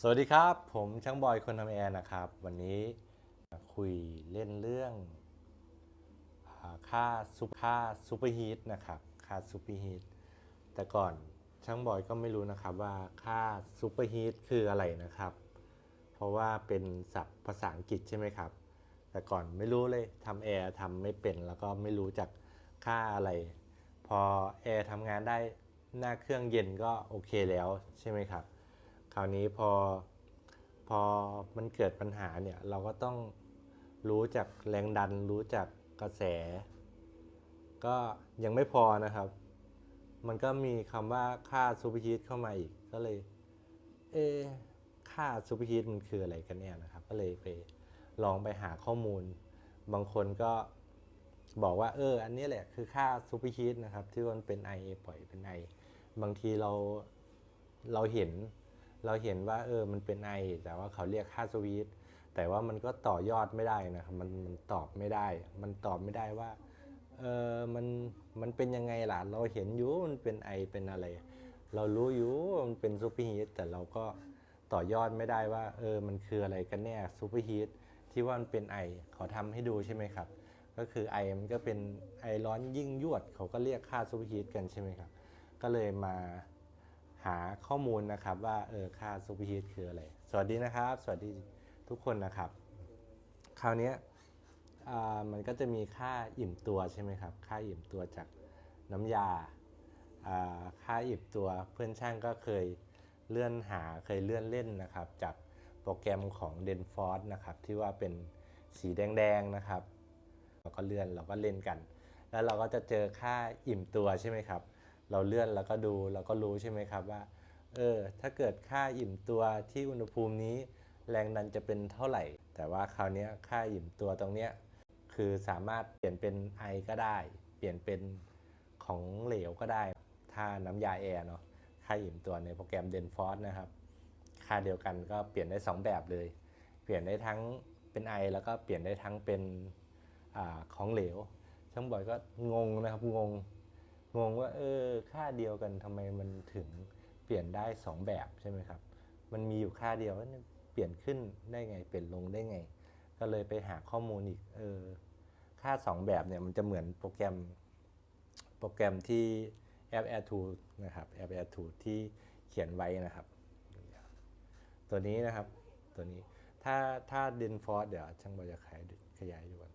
สวัสดีครับ ผมช่างบอยคนทำแอร์นะครับ วันนี้คุยเล่นเรื่องค่าซุปค่าซูเปอร์ฮีทนะครับค่าซูเปอร์ฮีทแต่ก่อนช่างบอยก็ไม่รู้นะครับว่าค่าซูเปอร์ฮีทคืออะไรนะครับ เพราะว่าเป็นศัพท์ภาษาอังกฤษใช่ไหมครับ แต่ก่อนไม่รู้เลยทำแอร์ทำไม่เป็นแล้วก็ไม่รู้จักค่าอะไร พอแอร์ทำงานได้หน้าเครื่องเย็นก็โอเคแล้วใช่ไหมครับ คราวนี้พอพอมันเกิดปัญหาเนี่ยเราก็ต้องรู้จักแรงดัน รู้จักกระแส ก็ยังไม่พอนะครับ มันก็มีคำว่าค่าซูเปอร์ฮีทเข้ามาอีกก็เลย เอค่าซูเปอร์ฮีทมันคืออะไรกันแน่นะครับ ก็เลยไปลองไปหาข้อมูล บางคนก็บอกว่าเออ อันนี้แหละคือค่าซูเปอร์ฮีทนะครับ ที่มันเป็นไอปล่อยเป็นไอบางทีเราเราเห็น เราเห็นว่าเออมันเป็นไอแต่ว่าเขาเรียกค่าสวีทแต่ว่ามันก็ต่อยอดไม่ได้นะครับมันมันตอบไม่ได้ มันตอบไม่ได้ว่าเออมันมันเป็นยังไงล่ะ เราเห็นอยู่มันเป็นไอเป็นอะไร เรารู้อยู่มันเป็นซูเปอร์ฮีทแต่เราก็ต่อยอดไม่ได้ว่า เออมันคืออะไรกันแน่ซูเปอร์ฮีทที่ว่ามันเป็นไอเขาทำให้ดูใช่ไหมครับ ก็คือไอมันก็เป็นไอร้อนยิ่งยวด เขาก็เรียกค่าซูเปอร์ฮีทกันใช่ไหมครับ ก็เลยมา หาข้อมูลนะครับว่าเออค่าซูเปอร์ฮีทคืออะไร สวัสดีนะครับ สวัสดีทุกคนนะครับ คราวนี้มันก็จะมีค่าอิ่มตัวใช่ไหมครับ ค่าอิ่มตัวจากน้ำยาอ่าค่าอิ่มตัวเพื่อนช่างก็เคยเลื่อนหาเคยเลื่อนเล่นนะครับ จากโปรแกรมของ d e n f o r นะครับ ที่ว่าเป็นสีแดงๆนะครับเราก็เลื่อนเราก็เล่นกัน แล้วเราก็จะเจอค่าอิ่มตัวใช่ไหมครับ เราเลื่อนแล้วก็ดูเราก็รู้ใช่ไหมครับว่าเออถ้าเกิดค่าอิ่มตัวที่อุณหภูมินี้ แรงดันจะเป็นเท่าไหร่ แต่ว่าคราวนี้ค่าอิ่มตัวตรงเนี้ยคือสามารถเปลี่ยนเป็นไอก็ได้ เปลี่ยนเป็นของเหลวก็ได้ ถ้าน้ำยาแอร์เนาะค่าอิ่มตัวในโปรแกรม d e n f o r c e นะครับ ค่าเดียวกันก็เปลี่ยนได้ 2 แบบเลย เปลี่ยนได้ทั้งเป็นไอแล้วก็เปลี่ยนได้ทั้งเป็นอของเหลวช่างบอยก็งงนะครับงง งงว่าเออค่าเดียวกันทำไมมันถึงเปลี่ยนได้ 2 แบบใช่ไหมครับ มันมีอยู่ค่าเดียวแล้วเปลี่ยนขึ้นได้ไง เปลี่ยนลงได้ไง ก็เลยไปหาข้อมูลอีกเออค่า 2 แบบเนี่ยมันจะเหมือนโปรแกรมโปรแกรมที่แอป Air 2นะครับแอป Air 2ที่เขียนไว้นะครับ ตัวนี้นะครับตัวนี้ถ้าถ้า d e n f o r c e เดี๋ยวช่างบอยจะขยายขยายดูก่อน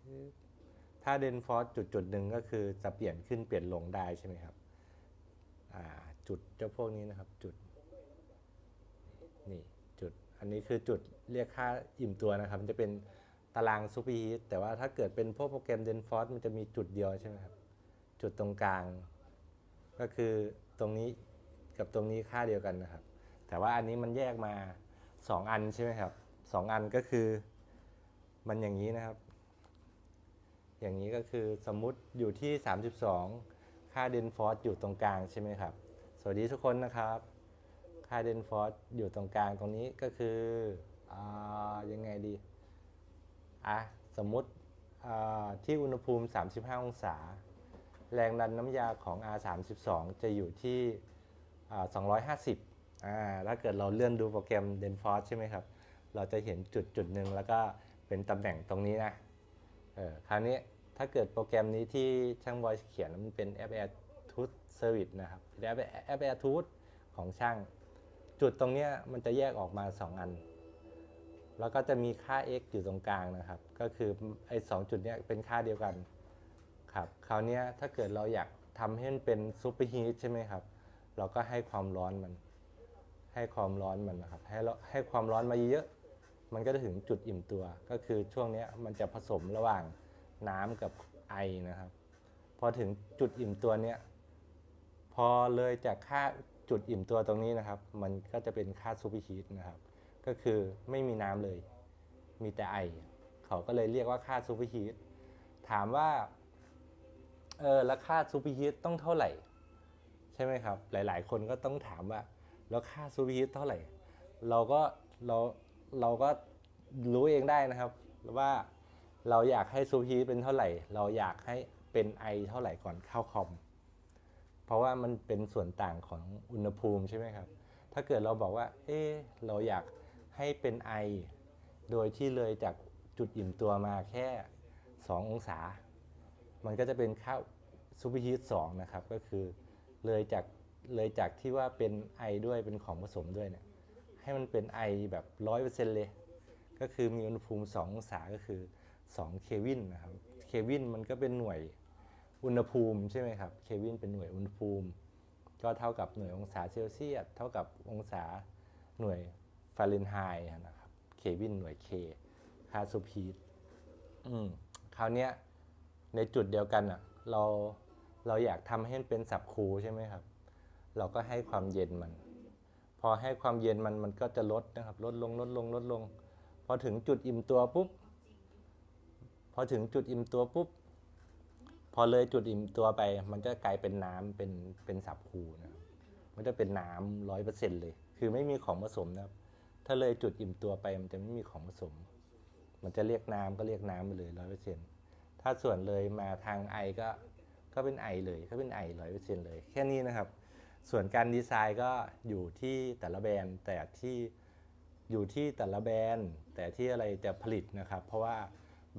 ชื่อ ถ้าเดนฟอสจุดจุดหนึ่งก็คือจะเปลี่ยนขึ้นเปลี่ยนลงได้ใช่ไหมครับจุดเจ้าพวกนี้นะครับจุดนี่จุดอันนี้คือจุดเรียกค่าอิ่มตัวนะครับ มันจะเป็นตารางซูเปอร์ฮีทแต่ว่าถ้าเกิดเป็นพวกโปรแกรมเดนฟอสมันจะมีจุดเดียวใช่ไหมครับ จุดตรงกลาง ก็คือตรงนี้กับตรงนี้ค่าเดียวกันนะครับ แต่ว่าอันนี้มันแยกมา 2 อันใช่ไหมครับสองอันก็คือมันอย่างนี้นะครับ อย่างนี้ก็คือสมมุติอยู่ที่ 32 ค่าเดนฟอร์สอยู่ตรงกลางใช่ไหมครับ สวัสดีทุกคนนะครับ ค่าเดนฟอร์สอยู่ตรงกลางตรงนี้ก็คืออยังไงดีอะสมมุติที่อุณหภูมิ 35 องศา แรงดันน้ำยาของ R32 จะอยู่ที่ 250อ่าถ้าเกิดเราเลื่อนดูโปรแกรม d e n f o r c e ใช่ไหมครับ เราจะเห็นจุดจุดหนึ่งแล้วก็เป็นตำแหน่งตรงนี้นะ เออ คราวนี้ ถ้าเกิดโปรแกรมนี้ที่ช่างบอยเขียนมันเป็น App Air Tooth Service นะครับหรือ App App Air Tooth ของช่าง จุดตรงเนี้ยมันจะแยกออกมา 2 อัน แล้วก็จะมีค่า x อยู่ตรงกลางนะครับ ก็คือไอ้สจุดเนี้ยเป็นค่าเดียวกันครับคราวนี้ถ้าเกิดเราอยากทำให้มันเป็นซูเปอร์ฮีทใช่ไหมครับ เราก็ให้ความร้อนมัน ให้ความร้อนมันนะครับ ให้ให้ความร้อนมาเยอะ มันก็จะถึงจุดอิ่มตัว ก็คือช่วงนี้มันจะผสมระหว่าง น้ำกับไอนะครับ พอถึงจุดอิ่มตัวเนี้ยพอเลยจากค่าจุดอิ่มตัวตรงนี้นะครับ มันก็จะเป็นค่าซูเปอร์ฮีทนะครับ ก็คือไม่มีน้ำเลย มีแต่ไอ เขาก็เลยเรียกว่าค่าซูเปอร์ฮีทถามว่าเออแล้วค่าซูเปอร์ฮีทต้องเท่าไหร่ ใช่ไหมครับ หลาย ๆ คนก็ต้องถามว่า แล้วค่าซูเปอร์ฮีทเท่าไหร่ เราก็เราเราก็รู้เองได้นะครับว่า เราอยากให้ซูเปอร์ฮีทเป็นเท่าไหร่ เราอยากให้เป็นไอเท่าไหร่ก่อนเข้าคอม เพราะว่ามันเป็นส่วนต่างของอุณหภูมิใช่ไหมครับ ถ้าเกิดเราบอกว่า เอ๊เราอยากให้เป็นไอ โดยที่เลยจากจุดอิ่มตัวมาแค่ 2 องศา มันก็จะเป็นค่าซูเปอร์ฮีท2นะครับ ก็คือเลยจากเลยจากที่ว่าเป็นไอด้วยเป็นของผสมด้วยเนี่ยให้มันเป็นไอแบบร้อยเปอร์เซ็นต์เลย ก็คือมีอุณหภูมิ 2 องศาก็คือ 2เควินนะครับเควินมันก็เป็นหน่วยอุณหภูมิใช่ไหมครับเควินเป็นหน่วยอุณหภูมิ ก็เท่ากับหน่วยองศาเซลเซียสเท่ากับองศาหน่วยฟาเรนไฮต์นะครับเควินหน่วยเคค่าซูเปอร์ฮีทอืมคราวเนี้ยในจุดเดียวกันอะเราเราอยากทำให้มันเป็นสับคูใช่ไหมครับ เราก็ให้ความเย็นมัน พอให้ความเย็นมันมันก็จะลดนะครับ ลดลงลดลงลดลง พอถึงจุดอิ่มตัวปุ๊บ พอถึงจุดอิ่มตัวปุ๊บ พอเลยจุดอิ่มตัวไป มันก็กลายเป็นน้ำเป็นเป็นสับคูนะครับมันจะเป็นน้ำร้อยเปอร์เซ็นต์เลย คือไม่มีของผสมนะครับถ้าเลยจุดอิ่มตัวไปมันจะไม่มีของผสม มันจะเรียกน้ำก็เรียกน้ำไปเลยร้อยเปอร์เซ็นต์ถ้าส่วนเลยมาทางไอก็ก็เป็นไอเลยก็เป็นไอร้อยเปอร์เซ็นต์เลย แค่นี้นะครับ ส่วนการดีไซน์ก็อยู่ที่แต่ละแบรนด์แต่ที่อยู่ที่แต่ละแบรนด์แต่ที่อะไรจะผลิตนะครับ เพราะว่า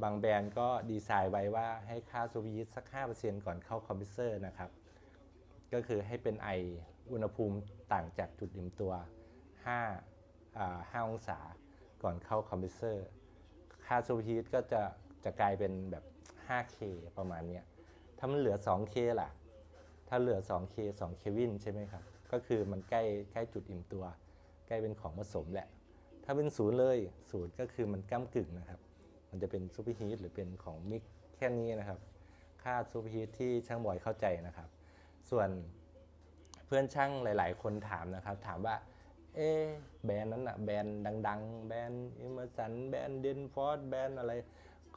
บางแบรนด์ก็ดีไซน์ไว้ว่าให้ค่าซูเปอร์ฮีทสัก 5%ก่อนเข้าคอมพิวเซอร์นะครับ ก็คือให้เป็นไออุณหภูมิต่างจากจุดอิ่มตัว5อ่า5องศาก่อนเข้าคอมพิวเซอร์ ค่าซูเปอร์ฮีทก็จะจะกลายเป็นแบบ 5K ประมาณนี้ถ้ามันเหลือ 2K ล่ะ ถ้าเหลือ 2K 2 เควินใช่ไหมครับ ก็คือมันใกล้ใกล้จุดอิ่มตัว ใกล้เป็นของผสมแหละ ถ้าเป็นศูนย์เลยศูนย์ก็คือมันก้ากึ่งนะครับ มันจะเป็นซูเปอร์ฮีทหรือเป็นของมิกแค่นี้นะครับ ค่าซูเปอร์ฮีทที่ช่างบอยเข้าใจนะครับ ส่วนเพื่อนช่างหลาย ๆ คนถามนะครับ ถามว่า เอ๊แบรนด์นั้นอะแบรนด์ดัง ๆ แบรนด์อิมเมอร์สันแบรนด์เดนฟอร์ดแบรนด์อะไร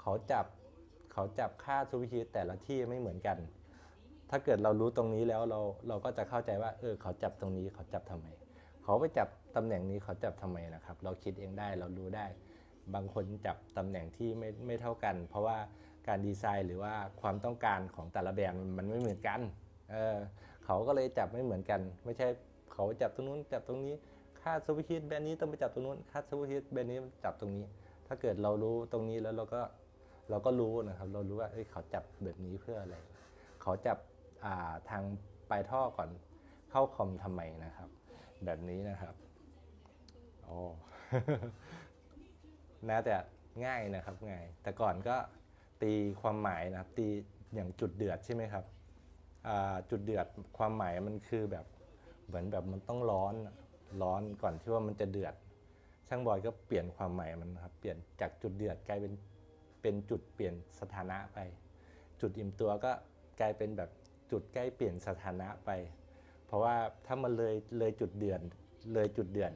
เขาจับเขาจับค่าซูเปอร์ฮีทแต่ละที่ไม่เหมือนกัน ถ้าเกิดเรารู้ตรงนี้แล้วเราเราก็จะเข้าใจว่าเออเขาจับตรงนี้เขาจับทำไมเขาไปจับตำแหน่งนี้เขาจับทำไมนะครับ เราคิดเองได้เรารู้ได้ บางคนจับตำแหน่งที่ไม่ไม่เท่ากัน เพราะว่าการดีไซน์หรือว่าความต้องการของแต่ละแบรนด์มันไม่เหมือนกันเออเขาก็เลยจับไม่เหมือนกัน ไม่ใช่เขาจับตรงนู้นจับตรงนี้ค่าซูเปอร์ฮีทแบรนด์นี้ต้องไปจับตรงนู้นค่าซูเปอร์ฮีทแบรนด์นี้จับตรงนี้ ถ้าเกิดเรารู้ตรงนี้แล้วเราก็เราก็รู้นะครับเรารู้ว่าเเขาจับแบบนี้เพื่ออะไร เขาจับาทางปลายท่อก่อนเข้าคอมทำไมนะครับ แบบนี้นะครับอ๋อ น่าจะง่ายนะครับง่าย แต่ก่อนก็ตีความหมายนะครับตีอย่างจุดเดือดใช่ไหมครับจุดเดือดความหมายมันคือแบบเหมือนแบบมันต้องร้อนร้อนก่อนที่ว่ามันจะเดือด ช่างบอยก็เปลี่ยนความหมายมันครับเปลี่ยนจากจุดเดือดกลายเป็นเป็นจุดเปลี่ยนสถานะไป จุดอิ่มตัวก็กลายเป็นแบบจุดใกล้เปลี่ยนสถานะไป เพราะว่าถ้ามันเลยเลยจุดเดือดเลยจุดเดือด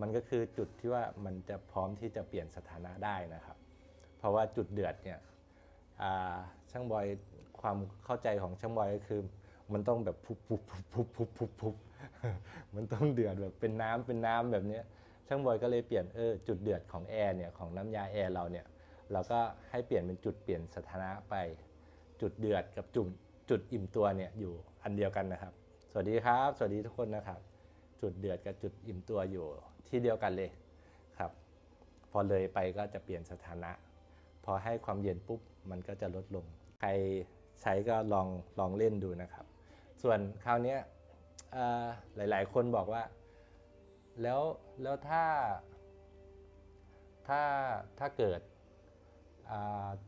มันก็คือจุดที่ว่ามันจะพร้อมที่จะเปลี่ยนสถานะได้นะครับ เพราะว่าจุดเดือดเนี่ยช่างบอยความเข้าใจของช่างบอยก็คือ มันต้องแบบพุบพุบพุบพุบพุบพุบพุบมันต้องเดือดแบบเป็นน้ำเป็นน้ำแบบเนี้ยช่างบอยก็เลยเปลี่ยนเออจุดเดือดของแอร์เนี่ยของน้ำยาแอร์เราเนี่ยเราก็ให้เปลี่ยนเป็นจุดเปลี่ยนสถานะไป จุดเดือดกับจุดจุดอิ่มตัวเนี่ยอยู่อันเดียวกันนะครับ สวัสดีครับ สวัสดีทุกคนนะครับ จุดเดือดกับจุดอิ่มตัวอยู่ ที่เดียวกันเลยครับ พอเลยไปก็จะเปลี่ยนสถานะ พอให้ความเย็นปุ๊บมันก็จะลดลง ใครใช้ก็ลองลองเล่นดูนะครับ ส่วนคราวนี้หลายๆ คนบอกว่า แล้วแล้วถ้า ถ้าถ้าเกิด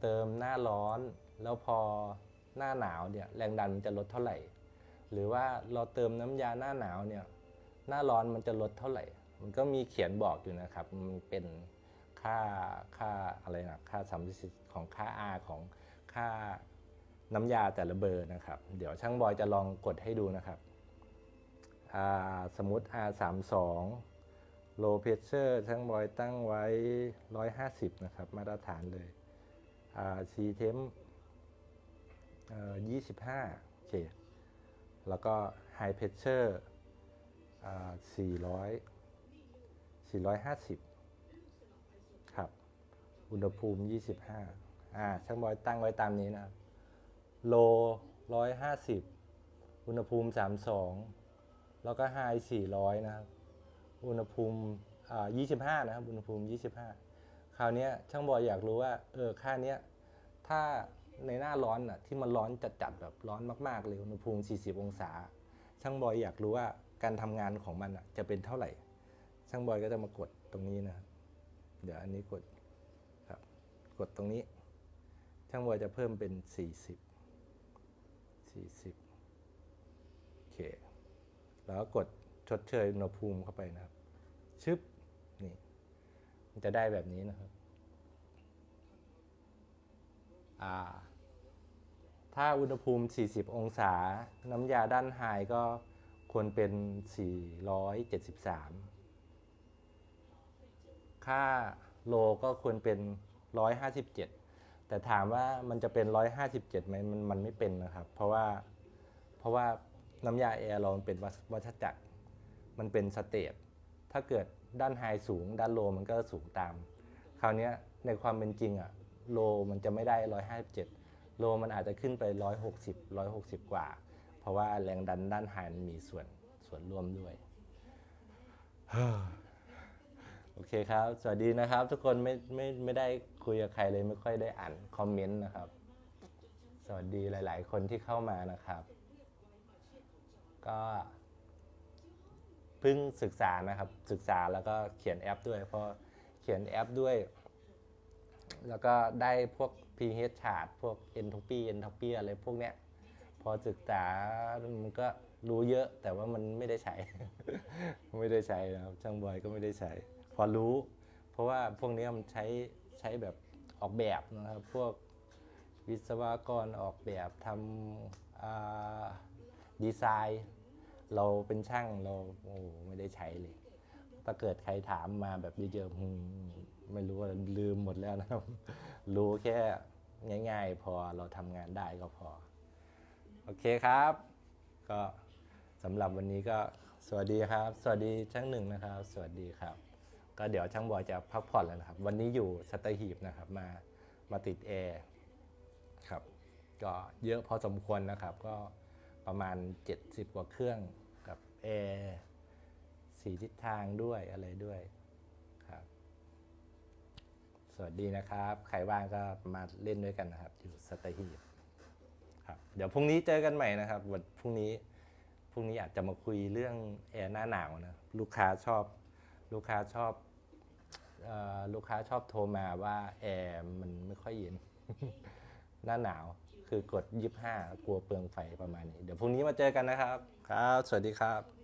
เติมหน้าร้อน แล้วพอหน้าหนาวเนี่ยแรงดันมันจะลดเท่าไหร่ หรือว่าเราเติมน้ำยาหน้าหนาวเนี่ยหน้าร้อนมันจะลดเท่าไหร่ มันก็มีเขียนบอกอยู่นะครับมันเป็นค่าค่าอะไรนะค่าสัมฤทธิ์ของค่า R ของค่าน้ำยาแต่ละเบอร์นะครับ เดี๋ยวช่างบอยจะลองกดให้ดูนะครับสมมติ R 3 2 low pressure ช่างบอยตั้งไว้ 150 นะครับ มาตรฐานเลยอ่า C temp 25 โอเค แล้วก็ High Pressure อ่า400 450 ครับ อุณหภูมิ 25 อ่า ช่างบอยตั้งไว้ตามนี้นะครับ Low 150 อุณหภูมิ 32 แล้วก็ High 400 นะครับ อุณหภูมิอ่า25 นะครับ อุณหภูมิ 25 คราวนี้ช่างบอยอยากรู้ว่า เออ ค่าเนี้ย ถ้าในหน้าร้อนอะที่มันร้อนจัดๆแบบร้อนมาก ๆ เลย อุณหภูมิ 40 องศา ช่างบอยอยากรู้ว่าการทำงานของมันอะจะเป็นเท่าไหร่ ช่างบอยก็จะมากดตรงนี้นะครับเดี๋ยวอันนี้กดครับ กดตรงนี้ ช่างบอยจะเพิ่มเป็น 40 40โอเค แล้วก็กดชดเชยอุณหภูมิเข้าไปนะครับ ชึบ นี่ มันจะได้แบบนี้นะครับ อ่า ถ้าอุณหภูมิ 40 องศา น้ำยาด้านไฮก็ควรเป็น 473 ค่าโลก็ควรเป็น 157 แต่ถามว่ามันจะเป็น 157ไหมมันมันไม่เป็นนะครับ เพราะว่าเพราะว่าน้ำยาแอร์เรามันเป็นวัฏวัฏจักร มันเป็นสเตจถ้าเกิดด้านไฮสูง ด้านโลมันก็สูงตาม คราวนี้ในความเป็นจริงอะโลมันจะไม่ได้ 157 โลมันอาจจะขึ้นไป 160 160 กว่า เพราะว่าแรงดันด้านไฮมันมีส่วนส่วนร่วมด้วย โอเคครับ สวัสดีนะครับ ทุกคนไม่ไม่ไม่ได้คุยกับใครเลยไม่ค่อยได้อ่านคอมเมนต์นะครับ สวัสดีหลาย ๆ คนที่เข้ามานะครับ ก็เพิ่งศึกษานะครับ ศึกษาแล้วก็เขียนแอปด้วยเพราะเขียนแอปด้วย แล้วก็ได้พวก pH chart พวก entropy entropy อะไรพวกเนี้ย พอศึกษามันก็รู้เยอะแต่ว่ามันไม่ได้ใช้ ไม่ได้ใช้นะครับช่างบอยก็ไม่ได้ใช้ พอรู้ เพราะว่าพวกนี้มันใช้ใช้แบบออกแบบนะครับ พวกวิศวกรออกแบบทำดีไซน์ เราเป็นช่างเราโอ้ไม่ได้ใช้เลย ถ้าเกิดใครถามมาแบบเยอะๆไม่รู้ว่าลืมหมดแล้วนะครับ รู้แค่ง่ายๆ พอเราทำงานได้ก็พอ โอเคครับ ก็สำหรับวันนี้ก็สวัสดีครับ สวัสดีช่างหนึ่งนะครับ สวัสดีครับ ก็เดี๋ยวช่างบอยจะพักผ่อนแล้วนะครับ วันนี้อยู่สัตหีบนะครับ มามาติดแอร์ครับ ก็เยอะพอสมควรนะครับ ก็ประมาณ 70 กว่าเครื่องกับแอร์สีทิศทางด้วยอะไรด้วยครับ สวัสดีนะครับ ใครว่างก็มาเล่นด้วยกันนะครับ อยู่สัตหีบครับ เดี๋ยวพรุ่งนี้เจอกันใหม่นะครับวันพรุ่งนี้พรุ่งนี้อาจจะมาคุยเรื่องแอร์หน้าหนาวนะ ลูกค้าชอบ ลูกค้าชอบเออลูกค้าชอบโทรมาว่าแอร์มันไม่ค่อยเย็น หน้าหนาวคือกด 25 กลัวเปลืองไฟประมาณนี้ เดี๋ยวพรุ่งนี้มาเจอกันนะครับ ครับ สวัสดีครับ